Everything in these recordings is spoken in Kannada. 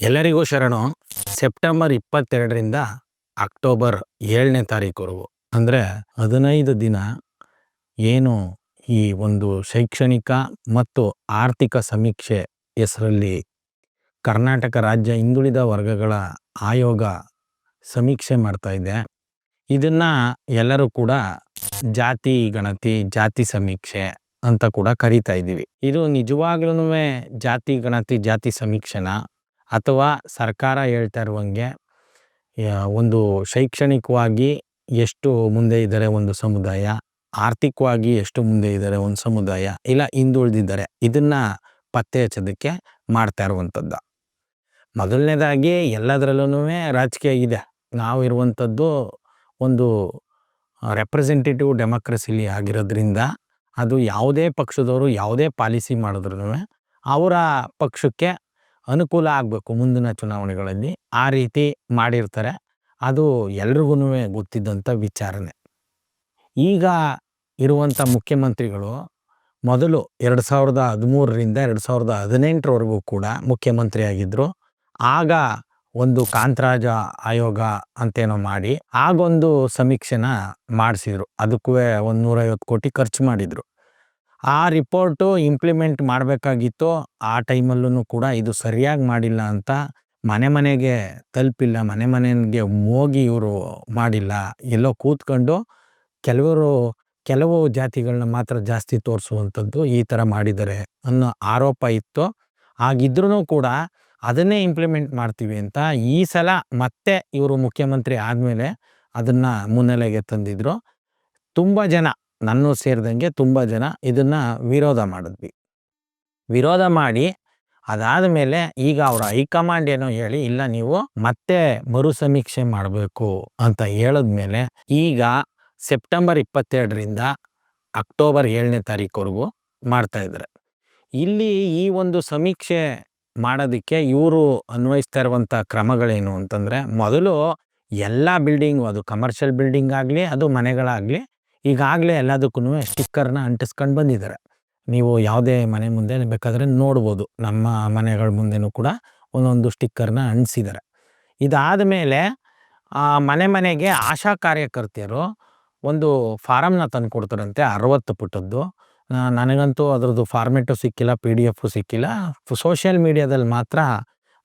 ಎಲ್ಲರಿಗೂ ಶರಣು. ಸೆಪ್ಟೆಂಬರ್ ಇಪ್ಪತ್ತೆರಡರಿಂದ ಅಕ್ಟೋಬರ್ ಏಳನೇ ತಾರೀಕುವರೆಗೂ. ಅಂದರೆ ಹದಿನೈದು ದಿನ ಏನು ಈ ಒಂದು ಶೈಕ್ಷಣಿಕ ಮತ್ತು ಆರ್ಥಿಕ ಸಮೀಕ್ಷೆ ಹೆಸರಲ್ಲಿ ಕರ್ನಾಟಕ ರಾಜ್ಯ ಹಿಂದುಳಿದ ವರ್ಗಗಳ ಆಯೋಗ ಸಮೀಕ್ಷೆ ಮಾಡ್ತಾ ಇದೆ. ಇದನ್ನು ಎಲ್ಲರೂ ಕೂಡ ಜಾತಿ, ಗಣತಿ, ಜಾತಿ ಸಮೀಕ್ಷೆ ಅಂತ ಕೂಡ ಕರಿತಾ ಇದ್ದೀವಿ ಇದು ನಿಜವಾಗ್ಲೂ ಜಾತಿ, ಗಣತಿ, ಜಾತಿ ಸಮೀಕ್ಷೆನ ಅಥವಾ ಸರ್ಕಾರ ಹೇಳ್ತಾ ಇರುವಂಗೆ ಒಂದು ಶೈಕ್ಷಣಿಕವಾಗಿ ಎಷ್ಟು ಮುಂದೆ ಇದ್ದಾರೆ ಒಂದು ಸಮುದಾಯ, ಆರ್ಥಿಕವಾಗಿ ಎಷ್ಟು ಮುಂದೆ ಇದ್ದಾರೆ ಒಂದು ಸಮುದಾಯ, ಇಲ್ಲ ಹಿಂದುಳಿದಿದ್ದಾರೆ ಇದನ್ನ ಪತ್ತೆ ಹಚ್ಚೋದಕ್ಕೆ ಮಾಡ್ತಾ ಇರುವಂಥದ್ದು. ಮೊದಲನೇದಾಗಿ ಎಲ್ಲದರಲ್ಲೂ ರಾಜಕೀಯ ಇದೆ ನಾವು ಇರುವಂಥದ್ದು ಒಂದು ರೆಪ್ರೆಸೆಂಟೇಟಿವ್ ಡೆಮೋಕ್ರಸಿಲಿ ಆಗಿರೋದ್ರಿಂದ ಅದು ಯಾವುದೇ ಪಕ್ಷದವರು ಯಾವುದೇ ಪಾಲಿಸಿ ಮಾಡಿದ್ರೂ ಅವರ ಪಕ್ಷಕ್ಕೆ ಅನುಕೂಲ ಆಗಬೇಕು ಮುಂದಿನ ಚುನಾವಣೆಗಳಲ್ಲಿ. ಆ ರೀತಿ ಮಾಡಿರ್ತಾರೆ. ಅದು ಎಲ್ರಿಗೂ ಗೊತ್ತಿದ್ದಂಥ ವಿಚಾರನೆ. ಈಗ ಇರುವಂಥ ಮುಖ್ಯಮಂತ್ರಿಗಳು ಮೊದಲು ಎರಡು ಸಾವಿರದ ಹದಿಮೂರರಿಂದ ಎರಡು ಸಾವಿರದ ಹದಿನೆಂಟರವರೆಗೂ ಕೂಡ ಮುಖ್ಯಮಂತ್ರಿಯಾಗಿದ್ದರು ಆಗ ಒಂದು ಕಾಂತರಾಜ ಆಯೋಗ ಅಂತೇನೋ ಮಾಡಿ, ಆಗೊಂದು ಸಮೀಕ್ಷೆನ ಮಾಡಿಸಿದ್ರು. ಅದಕ್ಕೂ ಒಂದು ನೂರೈವತ್ತು ಕೋಟಿ ಖರ್ಚು ಮಾಡಿದರು. ಆ ರಿಪೋರ್ಟು ಇಂಪ್ಲಿಮೆಂಟ್ ಮಾಡಬೇಕಾಗಿತ್ತು ಆ ಟೈಮಲ್ಲೂ ಕೂಡ ಇದು ಸರಿಯಾಗಿ ಮಾಡಿಲ್ಲ ಅಂತ ಮನೆ ಮನೆಗೆ ತಲುಪಿಲ್ಲ, ಮನೆ ಮನೆಗೆ ಹೋಗಿ ಇವರು ಮಾಡಿಲ್ಲ. ಎಲ್ಲೋ ಕೂತ್ಕೊಂಡು ಕೆಲವರು, ಕೆಲವು ಜಾತಿಗಳನ್ನ ಮಾತ್ರ ಜಾಸ್ತಿ ತೋರಿಸುವಂಥದ್ದು ಈ ಥರ ಮಾಡಿದ್ದಾರೆ ಅನ್ನೋ ಆರೋಪ ಇತ್ತು. ಆಗಿದ್ರೂ ಕೂಡ ಅದನ್ನೇ ಇಂಪ್ಲಿಮೆಂಟ್ ಮಾಡ್ತೀವಿ ಅಂತ ಈ ಸಲ ಮತ್ತೆ ಇವರು ಮುಖ್ಯಮಂತ್ರಿ ಆದಮೇಲೆ ಅದನ್ನು ಮುನ್ನೆಲೆಗೆ ತಂದಿದ್ರು. ತುಂಬ ಜನ ನನ್ನ ಸೇರಿದಂಗೆ ತುಂಬ ಜನ ಇದನ್ನು ವಿರೋಧ ಮಾಡಿದ್ವಿ. ವಿರೋಧ ಮಾಡಿ ಅದಾದ ಮೇಲೆ ಈಗ ಅವರ ಹೈಕಮಾಂಡ್ ಏನೋ ಹೇಳಿ, ಇಲ್ಲ, ನೀವು ಮತ್ತೆ ಮರು ಸಮೀಕ್ಷೆ ಮಾಡಬೇಕು ಅಂತ ಹೇಳಿದ್ಮೇಲೆ ಈಗ ಸೆಪ್ಟೆಂಬರ್ ಇಪ್ಪತ್ತೆರಡರಿಂದ ಅಕ್ಟೋಬರ್ ಏಳನೇ ತಾರೀಕುವರೆಗೂ ಮಾಡ್ತಾ ಇದ್ದಾರೆ. ಇಲ್ಲಿ ಈ ಒಂದು ಸಮೀಕ್ಷೆ ಮಾಡೋದಕ್ಕೆ ಇವರು ಅನ್ವಯಿಸ್ತಾ ಇರುವಂಥ ಕ್ರಮಗಳೇನು ಅಂತಂದರೆ, ಮೊದಲು ಎಲ್ಲ ಬಿಲ್ಡಿಂಗು, ಅದು ಕಮರ್ಷಿಯಲ್ ಬಿಲ್ಡಿಂಗ್ ಆಗಲಿ, ಅದು ಮನೆಗಳಾಗಲಿ ಈಗಾಗಲೇ ಎಲ್ಲದಕ್ಕೂ ಸ್ಟಿಕ್ಕರ್ನ ಅಂಟಿಸ್ಕೊಂಡು ಬಂದಿದ್ದಾರೆ. ನೀವು ಯಾವುದೇ ಮನೆ ಮುಂದೆ ಬೇಕಾದರೆ ನೋಡ್ಬೋದು. ನಮ್ಮ ಮನೆಗಳ ಮುಂದೆನೂ ಕೂಡ ಒಂದೊಂದು ಸ್ಟಿಕ್ಕರ್ನ ಅಂಟಿಸಿದ್ದಾರೆ. ಇದಾದ ಮೇಲೆ ಮನೆ ಮನೆಗೆ ಆಶಾ ಕಾರ್ಯಕರ್ತೆಯರು ಒಂದು ಫಾರಮ್ನ ತಂದು ಕೊಡ್ತಾರಂತೆ ಅರವತ್ತು ಪುಟದ್ದು. ನನಗಂತೂ ಅದರದ್ದು ಫಾರ್ಮೆಟು ಸಿಕ್ಕಿಲ್ಲ ಪಿ ಡಿ ಎಫು ಸಿಕ್ಕಿಲ್ಲ. ಸೋಷಿಯಲ್ ಮೀಡಿಯಾದಲ್ಲಿ ಮಾತ್ರ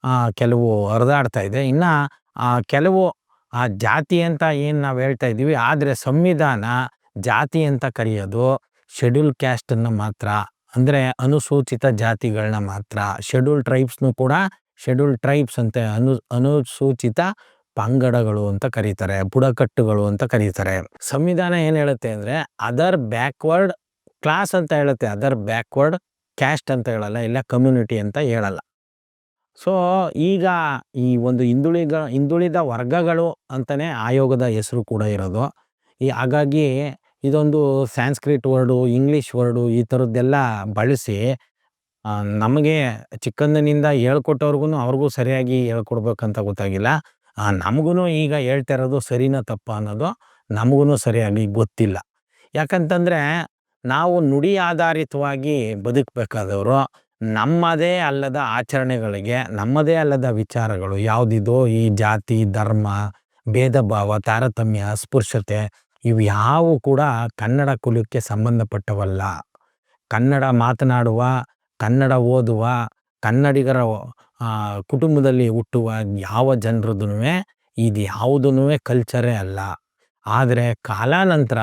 ಆ, ಕೆಲವು ಹರಿದಾಡ್ತಾ ಇದೆ. ಇನ್ನು ಆ, ಕೆಲವು ಆ ಜಾತಿ ಅಂತ ಏನು ನಾವು ಹೇಳ್ತಾ ಇದ್ದೀವಿ ಆದರೆ ಸಂವಿಧಾನ ಜಾತಿ ಅಂತ ಕರೆಯೋದು ಶೆಡ್ಯೂಲ್ ಕ್ಯಾಸ್ಟನ್ನು ಮಾತ್ರ. ಅಂದರೆ ಅನುಸೂಚಿತ ಜಾತಿಗಳನ್ನ ಮಾತ್ರ. ಶೆಡ್ಯೂಲ್ ಟ್ರೈಬ್ಸ್ನು ಕೂಡ ಶೆಡ್ಯೂಲ್ ಟ್ರೈಬ್ಸ್ ಅಂತ ಅನು, ಅನುಸೂಚಿತ ಪಂಗಡಗಳು ಅಂತ ಕರೀತಾರೆ, ಬುಡಕಟ್ಟುಗಳು ಅಂತ ಕರೀತಾರೆ. ಸಂವಿಧಾನ ಏನು ಹೇಳುತ್ತೆ ಅಂದರೆ ಅದರ್ ಬ್ಯಾಕ್ವರ್ಡ್ ಕ್ಲಾಸ್ ಅಂತ ಹೇಳುತ್ತೆ ಅದರ್ ಬ್ಯಾಕ್ವರ್ಡ್ ಕ್ಯಾಸ್ಟ್ ಅಂತ ಹೇಳಲ್ಲ, ಇಲ್ಲ ಕಮ್ಯುನಿಟಿ ಅಂತ ಹೇಳಲ್ಲ. ಸೊ ಈಗ ಈ ಒಂದು ಹಿಂದುಳಿದ ಹಿಂದುಳಿದ ವರ್ಗಗಳು ಅಂತಲೇ ಆಯೋಗದ ಹೆಸರು ಕೂಡ ಇರೋದು. ಈ ಹಾಗಾಗಿ ಇದೊಂದು ಸ್ಯಾನ್ಸ್ಕ್ರಿಟ್ ವರ್ಡು, ಇಂಗ್ಲೀಷ್ ವರ್ಡು ಈ ಥರದ್ದೆಲ್ಲ ಬಳಸಿ ನಮಗೆ ಚಿಕ್ಕಂದಿನಿಂದ ಹೇಳ್ಕೊಟ್ಟವ್ರಿಗೂ ಅವ್ರಿಗೂ ಸರಿಯಾಗಿ ಹೇಳ್ಕೊಡ್ಬೇಕಂತ ಗೊತ್ತಾಗಿಲ್ಲ. ನಮಗೂ ಈಗ ಹೇಳ್ತಾ ಇರೋದು ಸರಿನಾ ತಪ್ಪ ಅನ್ನೋದು ನಮಗೂ ಸರಿಯಾಗಿ ಗೊತ್ತಿಲ್ಲ. ಯಾಕಂತಂದರೆ ನಾವು ನುಡಿ ಆಧಾರಿತವಾಗಿ ಬದುಕಬೇಕಾದವರು ನಮ್ಮದೇ ಅಲ್ಲದ ಆಚರಣೆಗಳಿಗೆ, ನಮ್ಮದೇ ಅಲ್ಲದ ವಿಚಾರಗಳು, ಯಾವುದಿದೋ ಈ ಜಾತಿ, ಧರ್ಮ ಭೇದ ಭಾವ ತಾರತಮ್ಯ ಅಸ್ಪೃಶ್ಯತೆ ಇವು ಯಾವೂ ಕೂಡ ಕನ್ನಡ ಕುಲಕ್ಕೆ ಸಂಬಂಧಪಟ್ಟವಲ್ಲ. ಕನ್ನಡ ಮಾತನಾಡುವ, ಕನ್ನಡ ಓದುವ, ಕನ್ನಡಿಗರ ಕುಟುಂಬದಲ್ಲಿ ಹುಟ್ಟುವ ಯಾವ ಜನರದ್ದು ಇದು ಯಾವುದೂ ಕಲ್ಚರೇ ಅಲ್ಲ. ಆದರೆ ಕಾಲಾನಂತರ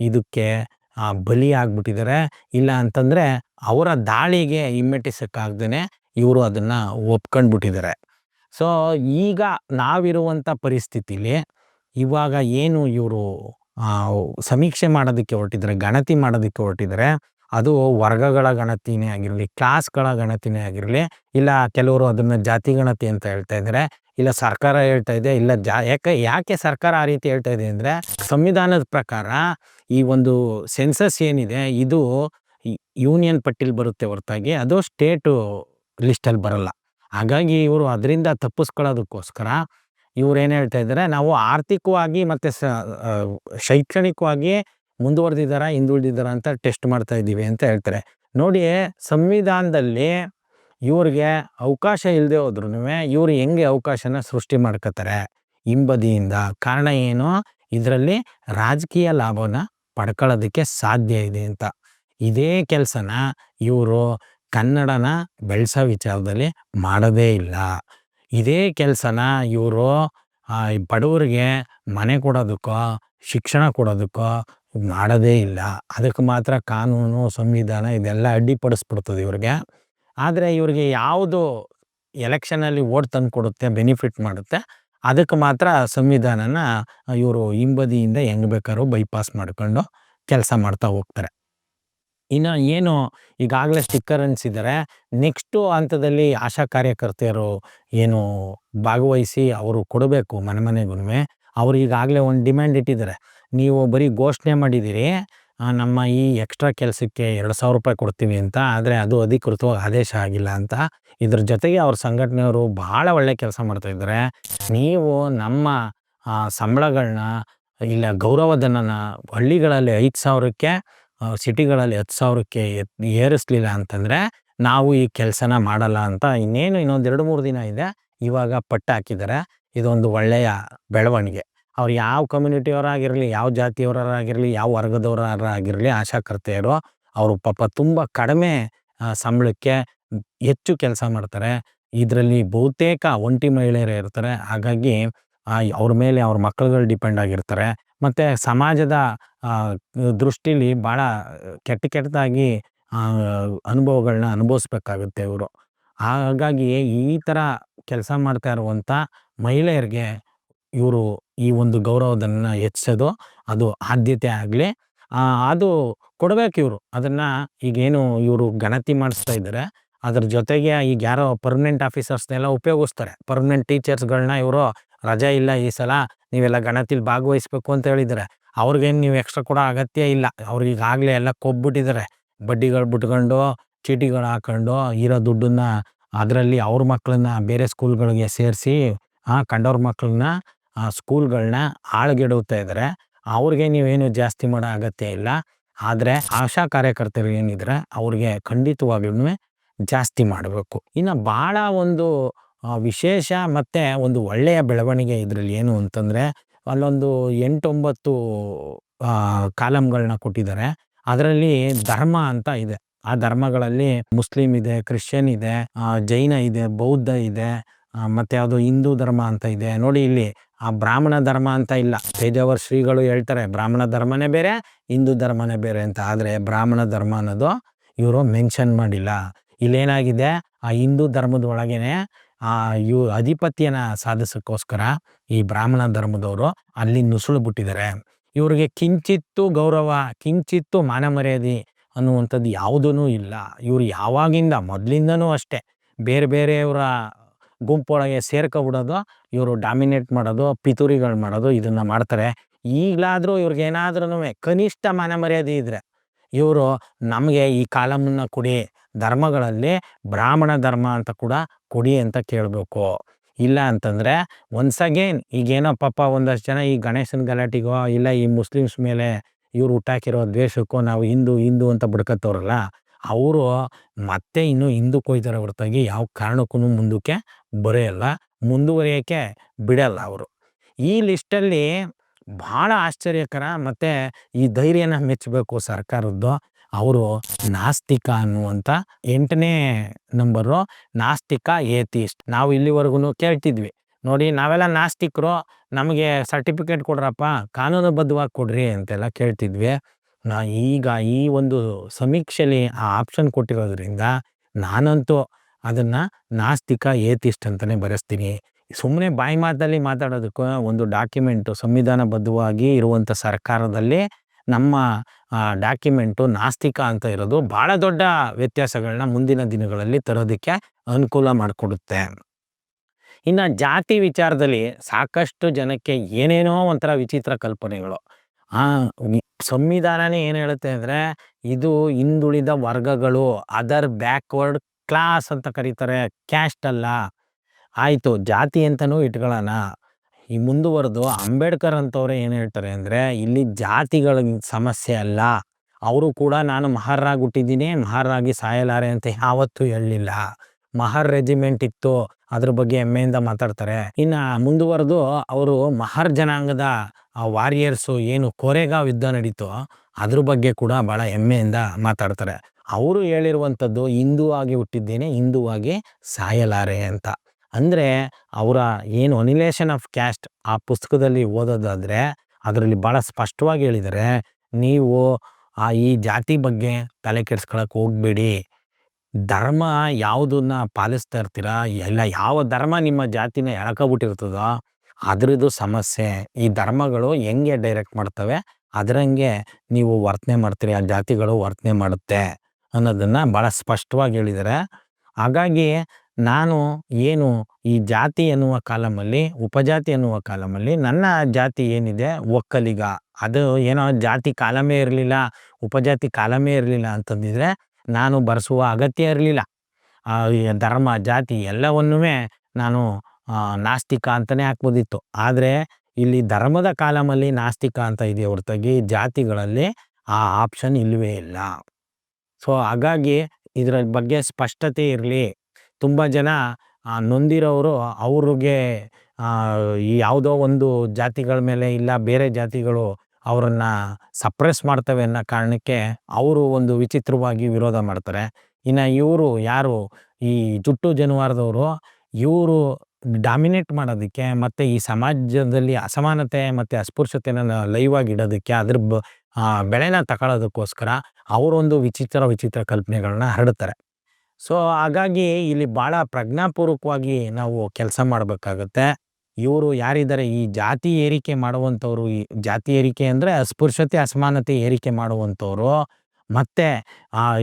ಇದಕ್ಕೆ ಬಲಿಯಾಗ್ಬಿಟ್ಟಿದ್ದಾರೆ ಇಲ್ಲ ಅಂತಂದರೆ ಅವರ ದಾಳಿಗೆ ಹಿಮ್ಮೆಟ್ಟಿಸೋಕ್ಕಾಗ್ದೇ ಇವರು ಅದನ್ನು ಒಪ್ಕೊಂಡ್ಬಿಟ್ಟಿದ್ದಾರೆ ಸೊ ಈಗ ನಾವಿರುವಂಥ ಪರಿಸ್ಥಿತಿಲಿ ಇವಾಗ ಏನು ಇವರು ಸಮೀಕ್ಷೆ ಮಾಡೋದಕ್ಕೆ ಹೊರಟಿದ್ರೆ ಗಣತಿ ಮಾಡೋದಕ್ಕೆ ಹೊರಟಿದ್ರೆ ಅದು ವರ್ಗಗಳ ಗಣತಿನೇ ಆಗಿರಲಿ ಕ್ಲಾಸ್ಗಳ ಗಣತಿನೇ ಆಗಿರಲಿ, ಇಲ್ಲ ಕೆಲವರು ಅದನ್ನು ಜಾತಿ ಗಣತಿ ಅಂತ ಹೇಳ್ತಾ ಇದ್ದಾರೆ, ಇಲ್ಲ ಸರ್ಕಾರ ಹೇಳ್ತಾ ಇದೆ, ಇಲ್ಲ ಜಾ, ಯಾಕೆ ಯಾಕೆ ಸರ್ಕಾರ ಆ ರೀತಿ ಹೇಳ್ತಾ ಇದೆ ಅಂದರೆ, ಸಂವಿಧಾನದ ಪ್ರಕಾರ ಈ ಒಂದು ಸೆನ್ಸಸ್ ಏನಿದೆ, ಇದು ಯೂನಿಯನ್ ಪಟ್ಟಿಲಿ ಬರುತ್ತೆ ಹೊರತಾಗಿ, ಅದು ಸ್ಟೇಟು ಲಿಸ್ಟಲ್ಲಿ ಬರಲ್ಲ. ಹಾಗಾಗಿ ಇವರು ಅದರಿಂದ ತಪ್ಪಿಸ್ಕೊಳ್ಳೋದಕ್ಕೋಸ್ಕರ ಇವ್ರು ಏನು ಹೇಳ್ತಾ ಇದ್ದಾರೆ, ನಾವು ಆರ್ಥಿಕವಾಗಿ ಮತ್ತು ಸ ಶೈಕ್ಷಣಿಕವಾಗಿ ಮುಂದುವರೆದಿದ್ದಾರಾ ಹಿಂದುಳಿದಿದ್ದಾರಾ ಅಂತ ಟೆಸ್ಟ್ ಮಾಡ್ತಾ ಇದ್ದೀವಿ ಅಂತ ಹೇಳ್ತಾರೆ. ನೋಡಿ, ಸಂವಿಧಾನದಲ್ಲಿ ಇವ್ರಿಗೆ ಅವಕಾಶ ಇಲ್ಲದೆ ಹೋದ್ರೂ ಇವರು ಹೆಂಗೆ ಅವಕಾಶನ ಸೃಷ್ಟಿ ಮಾಡ್ಕೋತಾರೆ ಹಿಂಬದಿಯಿಂದ. ಕಾರಣ ಏನು? ಇದರಲ್ಲಿ ರಾಜಕೀಯ ಲಾಭನ ಪಡ್ಕೊಳ್ಳೋದಕ್ಕೆ ಸಾಧ್ಯ ಇದೆ ಅಂತ. ಇದೇ ಕೆಲಸನ ಇವರು ಕನ್ನಡನ ಬೆಳೆಸೋ ವಿಚಾರದಲ್ಲಿ ಮಾಡೋದೇ ಇಲ್ಲ. ಇದೇ ಕೆಲಸನ ಇವರು ಬಡವರಿಗೆ ಮನೆ ಕೊಡೋದಕ್ಕೋ, ಶಿಕ್ಷಣ ಕೊಡೋದಕ್ಕೋ ಮಾಡೋದೇ ಇಲ್ಲ. ಅದಕ್ಕೆ ಮಾತ್ರ ಕಾನೂನು, ಸಂವಿಧಾನ ಇದೆಲ್ಲ ಅಡ್ಡಿಪಡಿಸ್ಬಿಡ್ತದೆ ಇವ್ರಿಗೆ. ಆದರೆ ಇವ್ರಿಗೆ ಯಾವುದು ಎಲೆಕ್ಷನಲ್ಲಿ ಓಟ್ ತಂದು ಕೊಡುತ್ತೆ, ಬೆನಿಫಿಟ್ ಮಾಡುತ್ತೆ, ಅದಕ್ಕೆ ಮಾತ್ರ ಸಂವಿಧಾನನ ಇವರು ಹಿಂಬದಿಯಿಂದ ಹೆಂಗ್ ಬೇಕಾದ್ರೂ ಬೈಪಾಸ್ ಮಾಡ್ಕೊಂಡು ಕೆಲಸ ಮಾಡ್ತಾ ಹೋಗ್ತಾರೆ. ಇನ್ನು ಏನು ಈಗಾಗಲೇ ಸ್ಟಿಕ್ಕರ್ ಅನ್ಸಿದ್ದಾರೆ ನೆಕ್ಸ್ಟು ಹಂತದಲ್ಲಿ ಆಶಾ ಕಾರ್ಯಕರ್ತೆಯರು ಏನು ಭಾಗವಹಿಸಿ ಅವರು ಕೊಡಬೇಕು ಮನೆ ಮನೆಗೂ ಅವ್ರು ಈಗಾಗಲೇ ಒಂದು ಡಿಮ್ಯಾಂಡ್ ಇಟ್ಟಿದ್ದಾರೆ. ನೀವು ಬರೀ ಘೋಷಣೆ ಮಾಡಿದ್ದೀರಿ ನಮ್ಮ ಈ ಎಕ್ಸ್ಟ್ರಾ ಕೆಲಸಕ್ಕೆ ಎರಡು ಸಾವಿರ ರೂಪಾಯಿ ಕೊಡ್ತೀವಿ ಅಂತ, ಆದರೆ ಅದು ಅಧಿಕೃತವಾಗಿ ಆದೇಶ ಆಗಿಲ್ಲ ಅಂತ. ಇದ್ರ ಜೊತೆಗೆ ಅವ್ರ ಸಂಘಟನೆಯವರು ಭಾಳ ಒಳ್ಳೆ ಕೆಲಸ ಮಾಡ್ತಾಯಿದ್ದಾರೆ ನೀವು ನಮ್ಮ ಸಂಬಳಗಳನ್ನ ಇಲ್ಲ ಗೌರವಧನನ, ಹಳ್ಳಿಗಳಲ್ಲಿ ಐದು ಸಾವಿರಕ್ಕೆ ಸಿಟಿಗಳಲ್ಲಿ ಹತ್ತು ಸಾವಿರಕ್ಕೆ ಏರಿಸ್ಲಿಲ್ಲ ಅಂತಂದರೆ ನಾವು ಈ ಕೆಲಸನ ಮಾಡಲ್ಲ ಅಂತ ಇನ್ನೇನು ಇನ್ನೊಂದು ಎರಡು, ಮೂರು ದಿನ ಇದೆ, ಇವಾಗ ಪಟ್ಟು ಹಾಕಿದ್ದಾರೆ. ಇದೊಂದು ಒಳ್ಳೆಯ ಬೆಳವಣಿಗೆ. ಅವ್ರು ಯಾವ ಕಮ್ಯುನಿಟಿಯವರಾಗಿರಲಿ, ಯಾವ ಜಾತಿಯವರಾಗಿರಲಿ, ಯಾವ ವರ್ಗದವರಾಗಿರಲಿ ಆಶಾಕರ್ತೆಯರು ಅವರು ಪಾಪ ತುಂಬ ಕಡಿಮೆ ಸಂಬಳಕ್ಕೆ ಹೆಚ್ಚು ಕೆಲಸ ಮಾಡ್ತಾರೆ. ಇದರಲ್ಲಿ ಬಹುತೇಕ ಒಂಟಿ ಮಹಿಳೆಯರೇ ಇರ್ತಾರೆ. ಹಾಗಾಗಿ ಅವ್ರ ಮೇಲೆ ಅವ್ರ ಮಕ್ಳುಗಳು ಡಿಪೆಂಡ್ ಆಗಿರ್ತಾರೆ. ಮತ್ತು ಸಮಾಜದ ದೃಷ್ಟಿಲಿ ಭಾಳ ಕೆಟ್ಟ ಕೆಟ್ಟದಾಗಿ ಅನುಭವಗಳನ್ನ ಅನುಭವಿಸ್ಬೇಕಾಗುತ್ತೆ ಇವರು. ಹಾಗಾಗಿ ಈ ಥರ ಕೆಲಸ ಮಾಡ್ತಾ ಇರುವಂಥ ಮಹಿಳೆಯರಿಗೆ ಇವರು ಈ ಒಂದು ಗೌರವಧನ ಹೆಚ್ಚಿಸೋದು ಅದು ಆದ್ಯತೆ ಆಗಲಿ ಅದು ಕೊಡಬೇಕು ಇವರು. ಅದನ್ನು ಈಗೇನು ಇವರು ಗಣತಿ ಮಾಡಿಸ್ತಾ ಇದ್ದಾರೆ. ಅದ್ರ ಜೊತೆಗೆ ಈಗ ಯಾರೋ ಪರ್ಮನೆಂಟ್ ಆಫೀಸರ್ಸ್ನೆಲ್ಲ ಉಪಯೋಗಿಸ್ತಾರೆ. ಪರ್ಮನೆಂಟ್ ಟೀಚರ್ಸ್ಗಳನ್ನ ಇವರು ರಜೆ ಇಲ್ಲ ಈ ಸಲ, ನೀವೆಲ್ಲ ಗಣತಿಲಿ ಭಾಗವಹಿಸ್ಬೇಕು ಅಂತ ಹೇಳಿದ್ದಾರೆ ಅವ್ರಿಗೇನು ನೀವು ಎಕ್ಸ್ಟ್ರಾ ಕೊಡೋ ಅಗತ್ಯ ಇಲ್ಲ. ಅವ್ರಿಗೆ ಈಗಾಗಲೇ ಎಲ್ಲ ಕೊಬ್ಬಿಟ್ಟಿದ್ದಾರೆ. ಬಡ್ಡಿಗಳು ಬಿಟ್ಕೊಂಡು, ಚೀಟಿಗಳು ಹಾಕೊಂಡು, ಇರೋ ದುಡ್ಡನ್ನು ಅದರಲ್ಲಿ ಅವ್ರ ಮಕ್ಕಳನ್ನ ಬೇರೆ ಸ್ಕೂಲ್ಗಳಿಗೆ ಸೇರಿಸಿ ಕಂಡವ್ರ ಮಕ್ಕಳನ್ನ ಸ್ಕೂಲ್ಗಳನ್ನ ಆಳ್ಗೆಡುತ್ತಾ ಇದ್ದಾರೆ. ಅವ್ರಿಗೆ ನೀವೇನು ಜಾಸ್ತಿ ಮಾಡೋ ಅಗತ್ಯ ಇಲ್ಲ. ಆದರೆ ಆಶಾ ಕಾರ್ಯಕರ್ತರು ಏನಿದ್ರೆ, ಅವ್ರಿಗೆ ಖಂಡಿತವಾಗ್ಲೂ ಜಾಸ್ತಿ ಮಾಡಬೇಕು. ಇನ್ನು ಭಾಳ ಒಂದು ವಿಶೇಷ ಮತ್ತು ಒಂದು ಒಳ್ಳೆಯ ಬೆಳವಣಿಗೆ ಇದರಲ್ಲಿ ಏನು ಅಂತಂದರೆ, ಅಲ್ಲೊಂದು ಎಂಟೊಂಬತ್ತು ಕಾಲಮ್ಗಳನ್ನ ಕೊಟ್ಟಿದ್ದಾರೆ. ಅದರಲ್ಲಿ ಧರ್ಮ ಅಂತ ಇದೆ. ಆ ಧರ್ಮಗಳಲ್ಲಿ ಮುಸ್ಲಿಂ ಇದೆ, ಕ್ರಿಶ್ಚಿಯನ್ ಇದೆ ಜೈನ ಇದೆ, ಬೌದ್ಧ ಇದೆ ಮತ್ತು ಯಾವುದು ಹಿಂದೂ ಧರ್ಮ ಅಂತ ಇದೆ. ನೋಡಿ ಇಲ್ಲಿ, ಆ ಬ್ರಾಹ್ಮಣ ಧರ್ಮ ಅಂತ ಇಲ್ಲ. ಪೇಜಾವರ್ ಶ್ರೀಗಳು ಹೇಳ್ತಾರೆ, ಬ್ರಾಹ್ಮಣ ಧರ್ಮನೇ ಬೇರೆ, ಹಿಂದೂ ಧರ್ಮನೇ ಬೇರೆ ಅಂತ. ಆದರೆ ಬ್ರಾಹ್ಮಣ ಧರ್ಮ ಅನ್ನೋದು ಇವರು ಮೆನ್ಷನ್ ಮಾಡಿಲ್ಲ. ಇಲ್ಲೇನಾಗಿದೆ, ಆ ಹಿಂದೂ ಧರ್ಮದ ಒಳಗೇನೆ ಆ ಇವ್ ಅಧಿಪತ್ಯನ ಸಾಧಿಸೋಕ್ಕೋಸ್ಕರ ಈ ಬ್ರಾಹ್ಮಣ ಧರ್ಮದವರು ಅಲ್ಲಿ ನುಸುಳು ಬಿಟ್ಟಿದ್ದಾರೆ ಇವರಿಗೆ ಕಿಂಚಿತ್ತು ಗೌರವ, ಕಿಂಚಿತ್ತು ಮಾನ ಮರ್ಯಾದೆ ಅನ್ನುವಂಥದ್ದು ಯಾವುದೂ ಇಲ್ಲ. ಇವರು ಯಾವಾಗಿಂದ? ಮೊದಲಿಂದನೂ ಅಷ್ಟೇ. ಬೇರೆ ಬೇರೆಯವರ ಗುಂಪೊಳಗೆ ಸೇರ್ಕೊಬಿಡೋದು, ಇವರು ಡಾಮಿನೇಟ್ ಮಾಡೋದು, ಪಿತೂರಿಗಳು ಮಾಡೋದು ಇದನ್ನು ಮಾಡ್ತಾರೆ. ಈಗಲಾದರೂ ಇವ್ರಿಗೆ ಏನಾದ್ರೂ ಕನಿಷ್ಠ ಮಾನ ಮರ್ಯಾದೆ ಇದ್ದರೆ ಇವರು ನಮಗೆ ಈ ಕಾಲಮನ್ನ ಕೊಡಿ, ಧರ್ಮಗಳಲ್ಲಿ ಬ್ರಾಹ್ಮಣ ಧರ್ಮ ಅಂತ ಕೂಡ ಕೊಡಿ ಅಂತ ಕೇಳಬೇಕು. ಇಲ್ಲ ಅಂತಂದರೆ ಒನ್ಸ್ ಅಗೇನ್ ಈಗೇನೋ ಪಾಪ ಒಂದಷ್ಟು ಜನ ಈ ಗಣೇಶನ ಗಲಾಟಿಗೋ, ಇಲ್ಲ ಈ ಮುಸ್ಲಿಮ್ಸ್ ಮೇಲೆ ಇವ್ರು ಹುಟ್ಟಾಕಿರೋ ದ್ವೇಷಕ್ಕೂ ನಾವು ಹಿಂದೂ ಹಿಂದೂ ಅಂತ ಬಿಡ್ಕತ್ತವ್ರಲ್ಲ, ಅವರು ಮತ್ತೆ ಇನ್ನೂ ಹಿಂದಕ್ಕೆ ಹೋಗ್ತಾರೆ ಹೊರತಾಗಿ ಯಾವ ಕಾರಣಕ್ಕೂ ಮುಂದಕ್ಕೆ ಬರೆಯಲ್ಲ ಮುಂದುವರಿಯೋಕ್ಕೆ ಬಿಡಲ್ಲ ಅವರು. ಈ ಲಿಸ್ಟಲ್ಲಿ ಭಾಳ ಆಶ್ಚರ್ಯಕರ ಮತ್ತು ಈ ಧೈರ್ಯನ ಮೆಚ್ಚಬೇಕು ಸರ್ಕಾರದ್ದು. ಅವರು ನಾಸ್ತಿಕ ಅನ್ನುವಂಥ ಎಂಟನೇ ನಂಬರು ನಾಸ್ತಿಕ ಏತಿಸ್ಟ್ ನಾವು ಇಲ್ಲಿವರೆಗೂ ಕೇಳ್ತಿದ್ವಿ. ನೋಡಿ, ನಾವೆಲ್ಲ ನಾಸ್ತಿಕರು, ನಮಗೆ ಸರ್ಟಿಫಿಕೇಟ್ ಕೊಡ್ರಪ್ಪ, ಕಾನೂನುಬದ್ಧವಾಗಿ ಕೊಡ್ರಿ ಅಂತೆಲ್ಲ ಕೇಳ್ತಿದ್ವಿ. ನಾ ಈಗ ಈ ಒಂದು ಸಮೀಕ್ಷೆಯಲ್ಲಿ ಆ ಆಪ್ಷನ್ ಕೊಟ್ಟಿರೋದ್ರಿಂದ ನಾನಂತೂ ಅದನ್ನು ನಾಸ್ತಿಕ ಏತಿಸ್ಟ್ ಅಂತಲೇ ಬರೆಸ್ತೀನಿ. ಸುಮ್ಮನೆ ಬಾಯಿ ಮಾತಲ್ಲಿ ಮಾತಾಡೋದಕ್ಕೆ ಒಂದು ಡಾಕ್ಯುಮೆಂಟು ಸಂವಿಧಾನಬದ್ಧವಾಗಿ ಇರುವಂಥ ಸರ್ಕಾರದಲ್ಲಿ ನಮ್ಮ ಡಾಕ್ಯುಮೆಂಟು ನಾಸ್ತಿಕ ಅಂತ ಇರೋದು ಭಾಳ ದೊಡ್ಡ ವ್ಯತ್ಯಾಸಗಳನ್ನ ಮುಂದಿನ ದಿನಗಳಲ್ಲಿ ತರೋದಕ್ಕೆ ಅನುಕೂಲ ಮಾಡಿಕೊಡುತ್ತೆ. ಇನ್ನು ಜಾತಿ ವಿಚಾರದಲ್ಲಿ ಸಾಕಷ್ಟು ಜನಕ್ಕೆ ಏನೇನೋ ಒಂಥರ ವಿಚಿತ್ರ ಕಲ್ಪನೆಗಳು. ಆ ಸಂವಿಧಾನನೇ ಏನು ಹೇಳುತ್ತೆ ಅಂದರೆ ಇದು ಹಿಂದುಳಿದ ವರ್ಗಗಳು, ಅದರ್ ಬ್ಯಾಕ್ವರ್ಡ್ ಕ್ಲಾಸ್ ಅಂತ ಕರೀತಾರೆ, ಕ್ಯಾಸ್ಟ್ ಅಲ್ಲ. ಆಯಿತು, ಜಾತಿ ಅಂತಲೂ ಇಟ್ಕೊಳ್ಳೋಣ ಈ ಮುಂದುವರೆದು ಅಂಬೇಡ್ಕರ್ ಅಂತವ್ರು ಏನು ಹೇಳ್ತಾರೆ ಅಂದರೆ, ಇಲ್ಲಿ ಜಾತಿಗಳ ಸಮಸ್ಯೆ ಅಲ್ಲ. ಅವರು ಕೂಡ ನಾನು ಮಹಾರಾಗಿ ಹುಟ್ಟಿದ್ದೀನಿ ಮಹಾರಾಗಿ ಸಾಯಲಾರೆ ಅಂತ ಯಾವತ್ತೂ ಹೇಳಲಿಲ್ಲ. ಮಹರ್ ರೆಜಿಮೆಂಟ್ ಇತ್ತು, ಅದ್ರ ಬಗ್ಗೆ ಹೆಮ್ಮೆಯಿಂದ ಮಾತಾಡ್ತಾರೆ. ಇನ್ನು ಮುಂದುವರೆದು ಅವರು ಮಹರ್ ಜನಾಂಗದ ವಾರಿಯರ್ಸು ಏನು ಕೋರೆಗಾವ್ ಯುದ್ಧ ನಡೀತು, ಅದ್ರ ಬಗ್ಗೆ ಕೂಡ ಭಾಳ ಹೆಮ್ಮೆಯಿಂದ ಮಾತಾಡ್ತಾರೆ. ಅವರು ಹೇಳಿರುವಂಥದ್ದು, ಹಿಂದೂ ಆಗಿ ಹುಟ್ಟಿದ್ದೇನೆ ಹಿಂದೂವಾಗಿ ಸಾಯಲಾರೆ ಅಂತ. ಅಂದ್ರೆ ಅವರ ಏನು ಅನಿಲೇಷನ್ ಆಫ್ ಕ್ಯಾಸ್ಟ್ ಆ ಪುಸ್ತಕದಲ್ಲಿ ಓದೋದಾದರೆ ಅದರಲ್ಲಿ ಭಾಳ ಸ್ಪಷ್ಟವಾಗಿ ಹೇಳಿದರೆ, ನೀವು ಆ ಈ ಜಾತಿ ಬಗ್ಗೆ ತಲೆ ಕೆಡ್ಸ್ಕೊಳಕ್ಕೆ ಹೋಗ್ಬೇಡಿ. ಧರ್ಮ ಯಾವುದನ್ನ ಪಾಲಿಸ್ತಾ ಇರ್ತೀರಾ? ಎಲ್ಲ ಯಾವ ಧರ್ಮ ನಿಮ್ಮ ಜಾತಿನ ಎಳ್ಕೊಬಿಟ್ಟಿರ್ತದೋ ಅದರದ್ದು ಸಮಸ್ಯೆ. ಈ ಧರ್ಮಗಳು ಹೆಂಗೆ ಡೈರೆಕ್ಟ್ ಮಾಡ್ತವೆ ಅದರಂಗೆ ನೀವು ವರ್ತನೆ ಮಾಡ್ತೀರಿ, ಆ ಜಾತಿಗಳು ವರ್ತನೆ ಮಾಡುತ್ತೆ ಅನ್ನೋದನ್ನು ಭಾಳ ಸ್ಪಷ್ಟವಾಗಿ ಹೇಳಿದ್ದಾರೆ ಹಾಗಾಗಿ ನಾನು ಏನು ಈ ಜಾತಿ ಎನ್ನುವ ಕಾಲಮಲ್ಲಿ, ಉಪಜಾತಿ ಎನ್ನುವ ಕಾಲಮಲ್ಲಿ ನನ್ನ ಜಾತಿ ಏನಿದೆ, ಒಕ್ಕಲಿಗ. ಅದು ಏನೋ ಜಾತಿ ಕಾಲಮೇ ಇರಲಿಲ್ಲ, ಉಪಜಾತಿ ಕಾಲಮೇ ಇರಲಿಲ್ಲ ಅಂತಂದಿದ್ರೆ ನಾನು ಬರೆಸುವ ಅಗತ್ಯ ಇರಲಿಲ್ಲ. ಧರ್ಮ, ಜಾತಿ ಎಲ್ಲವನ್ನೂ ನಾನು ನಾಸ್ತಿಕ ಅಂತಲೇ ಹಾಕ್ಬೋದಿತ್ತು. ಆದರೆ ಇಲ್ಲಿ ಧರ್ಮದ ಕಾಲಮಲ್ಲಿ ನಾಸ್ತಿಕ ಅಂತ ಇದೆ ಹೊರತಾಗಿ ಜಾತಿಗಳಲ್ಲಿ ಆ ಆಪ್ಷನ್ ಇಲ್ಲವೇ ಇಲ್ಲ. ಸೊ ಹಾಗಾಗಿ ಇದರ ಬಗ್ಗೆ ಸ್ಪಷ್ಟತೆ ಇರಲಿ. ತುಂಬ ಜನ ನೊಂದಿರೋರು ಅವ್ರಿಗೆ ಯಾವುದೋ ಒಂದು ಜಾತಿಗಳ ಮೇಲೆ ಇಲ್ಲ ಬೇರೆ ಜಾತಿಗಳು ಅವರನ್ನು ಸಪ್ರೆಸ್ ಮಾಡ್ತವೆ ಅನ್ನೋ ಕಾರಣಕ್ಕೆ ಅವರು ಒಂದು ವಿಚಿತ್ರವಾಗಿ ವಿರೋಧ ಮಾಡ್ತಾರೆ. ಇನ್ನು ಇವರು ಯಾರು, ಈ ಜುಟ್ಟು ಜನವಾರದವರು, ಇವರು ಡಾಮಿನೇಟ್ ಮಾಡೋದಕ್ಕೆ ಮತ್ತು ಈ ಸಮಾಜದಲ್ಲಿ ಅಸಮಾನತೆ ಮತ್ತು ಅಸ್ಪೃಶ್ಯತೆನ ಲೈವಾಗಿ ಇಡೋದಕ್ಕೆ ಅದ್ರ ಬ ಬೆಳೆನ ತಗೊಳ್ಳೋದಕ್ಕೋಸ್ಕರ ಅವರೊಂದು ವಿಚಿತ್ರ ವಿಚಿತ್ರ ಕಲ್ಪನೆಗಳನ್ನ ಹರಡ್ತಾರೆ. ಸೊ, ಹಾಗಾಗಿ ಇಲ್ಲಿ ಭಾಳ ಪ್ರಜ್ಞಾಪೂರ್ವಕವಾಗಿ ನಾವು ಕೆಲಸ ಮಾಡಬೇಕಾಗತ್ತೆ. ಇವರು ಯಾರಿದ್ದಾರೆ, ಈ ಜಾತಿ ಏರಿಕೆ ಮಾಡುವಂಥವ್ರು, ಈ ಜಾತಿ ಏರಿಕೆ ಅಂದರೆ ಅಸ್ಪೃಶ್ಯತೆ, ಅಸಮಾನತೆ ಏರಿಕೆ ಮಾಡುವಂಥವ್ರು. ಮತ್ತು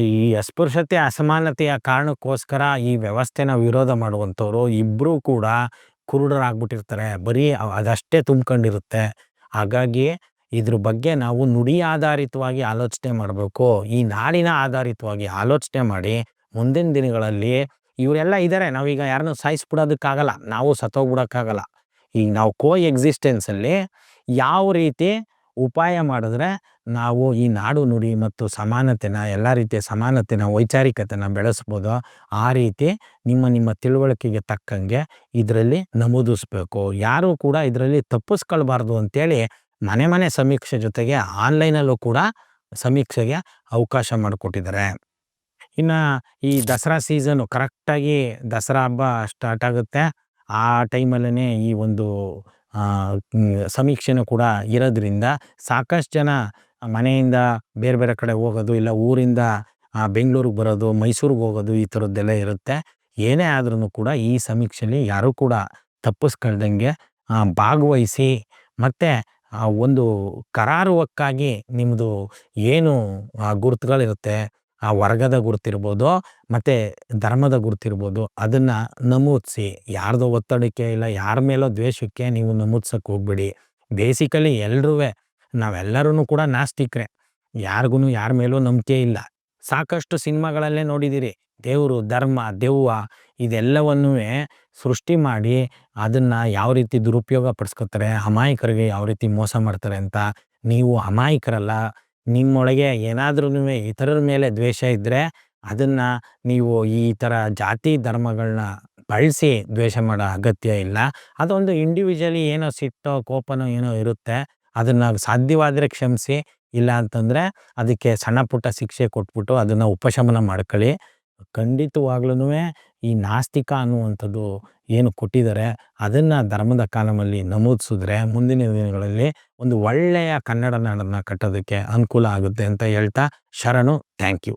ಈ ಅಸ್ಪೃಶ್ಯತೆ, ಅಸಮಾನತೆಯ ಕಾರಣಕ್ಕೋಸ್ಕರ ಈ ವ್ಯವಸ್ಥೆನ ವಿರೋಧ ಮಾಡುವಂಥವ್ರು ಇಬ್ಬರೂ ಕೂಡ ಕುರುಡರಾಗ್ಬಿಟ್ಟಿರ್ತಾರೆ. ಬರೀ ಅದಷ್ಟೇ ತುಂಬ್ಕೊಂಡಿರುತ್ತೆ. ಹಾಗಾಗಿ ಇದ್ರ ಬಗ್ಗೆ ನಾವು ನುಡಿ ಆಧಾರಿತವಾಗಿ ಆಲೋಚನೆ ಮಾಡಬೇಕು. ಈ ನಾಡಿನ ಆಧಾರಿತವಾಗಿ ಆಲೋಚನೆ ಮಾಡಿ ಮುಂದಿನ ದಿನಗಳಲ್ಲಿ ಇವರೆಲ್ಲ ಇದ್ದಾರೆ ನಾವೀಗ ಯಾರನ್ನೂ ಸಾಯಿಸ್ಬಿಡೋದಕ್ಕಾಗಲ್ಲ. ನಾವು ಸತ್ತೋಗ್ಬಿಡೋಕ್ಕಾಗಲ್ಲ. ಈಗ ನಾವು ಕೋ ಎಕ್ಸಿಸ್ಟೆನ್ಸಲ್ಲಿ ಯಾವ ರೀತಿ ಉಪಾಯ ಮಾಡಿದ್ರೆ ನಾವು ಈ ನಾಡು ನುಡಿ ಮತ್ತು ಸಮಾನತೆನ, ಎಲ್ಲ ರೀತಿಯ ಸಮಾನತೆನ, ವೈಚಾರಿಕತೆನ ಬೆಳೆಸ್ಬೋದು, ಆ ರೀತಿ ನಿಮ್ಮ ನಿಮ್ಮ ತಿಳುವಳಿಕೆಗೆ ತಕ್ಕಂಗೆ ಇದರಲ್ಲಿ ನಮೂದಿಸ್ಬೇಕು. ಯಾರೂ ಕೂಡ ಇದರಲ್ಲಿ ತಪ್ಪಿಸ್ಕೊಳ್ಬಾರ್ದು ಅಂತೇಳಿ ಮನೆ ಮನೆ ಸಮೀಕ್ಷೆ ಜೊತೆಗೆ ಆನ್ಲೈನಲ್ಲೂ ಕೂಡ ಸಮೀಕ್ಷೆಗೆ ಅವಕಾಶ ಮಾಡಿಕೊಟ್ಟಿದ್ದಾರೆ. ಇನ್ನು ಈ ದಸರಾ ಸೀಸನು ಕರೆಕ್ಟಾಗಿ ದಸರಾ ಹಬ್ಬ ಸ್ಟಾರ್ಟ್ ಆಗುತ್ತೆ. ಆ ಟೈಮಲ್ಲೇ ಈ ಒಂದು ಸಮೀಕ್ಷೆನೂ ಕೂಡ ಇರೋದ್ರಿಂದ ಸಾಕಷ್ಟು ಜನ ಮನೆಯಿಂದ ಬೇರೆ ಬೇರೆ ಕಡೆ ಹೋಗೋದು ಇಲ್ಲ ಊರಿಂದ ಬೆಂಗಳೂರಿಗೆ ಬರೋದು, ಮೈಸೂರಿಗೆ ಹೋಗೋದು ಈ ಥರದ್ದೆಲ್ಲ ಇರುತ್ತೆ. ಏನೇ ಆದ್ರೂ ಕೂಡ ಈ ಸಮೀಕ್ಷೆಯಲ್ಲಿ ಯಾರೂ ಕೂಡ ತಪ್ಪಿಸ್ಕೊಳ್ದಂಗೆ ಭಾಗವಹಿಸಿ ಮತ್ತು ಒಂದು ಕರಾರುವಕ್ಕಾಗಿ ನಿಮ್ಮದು ಏನು ಗುರುತುಗಳಿರುತ್ತೆ ಆ ವರ್ಗದ ಗುರುತಿರ್ಬೋದು, ಮತ್ತು ಧರ್ಮದ ಗುರುತಿರ್ಬೋದು, ಅದನ್ನು ನಮೂದಿಸಿ. ಯಾರ್ದೋ ಒತ್ತಡಕ್ಕೆ ಇಲ್ಲ, ಯಾರ ಮೇಲೋ ದ್ವೇಷಕ್ಕೆ ನೀವು ನಮೂದ್ಸಕ್ಕೆ ಹೋಗ್ಬಿಡಿ. ಬೇಸಿಕಲಿ ಎಲ್ರೂ ನಾವೆಲ್ಲರೂ ಕೂಡ ನಾಸ್ತಿಕರೇ. ಯಾರಿಗೂ ಯಾರ ಮೇಲೂ ನಂಬಿಕೆ ಇಲ್ಲ. ಸಾಕಷ್ಟು ಸಿನಿಮಾಗಳಲ್ಲೇ ನೋಡಿದ್ದೀರಿ ದೇವರು, ಧರ್ಮ, ದೆವ್ವ ಇದೆಲ್ಲವನ್ನೂ ಸೃಷ್ಟಿ ಮಾಡಿ ಅದನ್ನು ಯಾವ ರೀತಿ ದುರುಪಯೋಗ ಪಡಿಸ್ಕೊತಾರೆ ಅಮಾಯಕರಿಗೆ ಯಾವ ರೀತಿ ಮೋಸ ಮಾಡ್ತಾರೆ ಅಂತ ನೀವು ಅಮಾಯಕರಲ್ಲ ನಿಮ್ಮೊಳಗೆ ಏನಾದ್ರೂ ಇತರರ ಮೇಲೆ ದ್ವೇಷ ಇದ್ದರೆ ಅದನ್ನು ನೀವು ಈ ಥರ ಜಾತಿ ಧರ್ಮಗಳನ್ನ ಬಳಸಿ ದ್ವೇಷ ಮಾಡೋ ಅಗತ್ಯ ಇಲ್ಲ. ಅದೊಂದು ಇಂಡಿವಿಜುವಲಿ ಏನೋ ಸಿಟ್ಟೋ ಕೋಪನೋ ಏನೋ ಇರುತ್ತೆ. ಅದನ್ನು ಸಾಧ್ಯವಾದರೆ ಕ್ಷಮಿಸಿ. ಇಲ್ಲ ಅಂತಂದರೆ ಅದಕ್ಕೆ ಸಣ್ಣ ಪುಟ್ಟ ಶಿಕ್ಷೆ ಕೊಟ್ಬಿಟ್ಟು ಅದನ್ನು ಉಪಶಮನ ಮಾಡ್ಕೊಳ್ಳಿ. ಖಂಡಿತವಾಗ್ಲೂ ಈ ನಾಸ್ತಿಕ ಅನ್ನುವಂಥದ್ದು ಏನು ಕೊಟ್ಟಿದ್ದಾರೆ, ಅದನ್ನು ಧರ್ಮದ ಕಾಲಮಲ್ಲಿ ನಮೂದಿಸಿದ್ರೆ ಮುಂದಿನ ದಿನಗಳಲ್ಲಿ ಒಂದು ಒಳ್ಳೆಯ ಕನ್ನಡ ನಾಡನ್ನು ಕಟ್ಟೋದಕ್ಕೆ ಅನುಕೂಲ ಆಗುತ್ತೆ ಅಂತ ಹೇಳ್ತಾ, ಶರಣು ಥ್ಯಾಂಕ್ ಯು